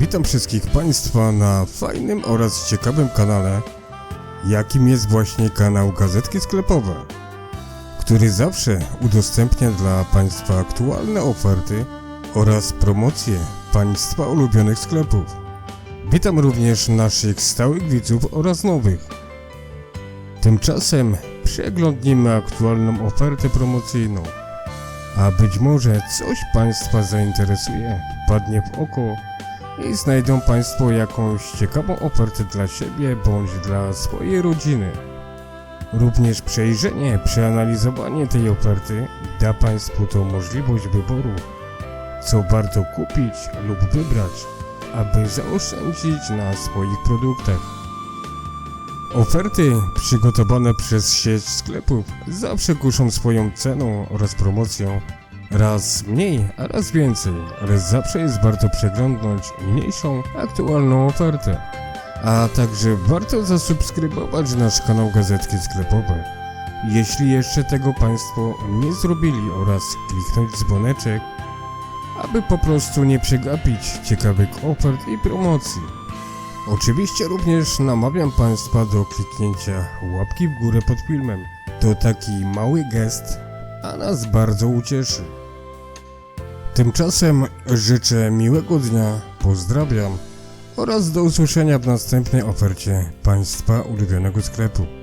Witam wszystkich Państwa na fajnym oraz ciekawym kanale, jakim jest właśnie kanał Gazetki Sklepowe, który zawsze udostępnia dla Państwa aktualne oferty oraz promocje Państwa ulubionych sklepów. Witam również naszych stałych widzów oraz nowych. Tymczasem przeglądnimy aktualną ofertę promocyjną. A być może coś Państwa zainteresuje, padnie w oko i znajdą Państwo jakąś ciekawą ofertę dla siebie bądź dla swojej rodziny. Również przejrzenie, przeanalizowanie tej oferty da Państwu tą możliwość wyboru, co warto kupić lub wybrać, aby zaoszczędzić na swoich produktach. Oferty przygotowane przez sieć sklepów zawsze kuszą swoją ceną oraz promocją. Raz mniej, a raz więcej, ale zawsze jest warto przeglądnąć mniejszą, aktualną ofertę. A także warto zasubskrybować nasz kanał Gazetki Sklepowe. Jeśli jeszcze tego Państwo nie zrobili oraz kliknąć dzwoneczek, aby po prostu nie przegapić ciekawych ofert i promocji. Oczywiście również namawiam Państwa do kliknięcia łapki w górę pod filmem. To taki mały gest, a nas bardzo ucieszy. Tymczasem życzę miłego dnia, pozdrawiam oraz do usłyszenia w następnej ofercie Państwa ulubionego sklepu.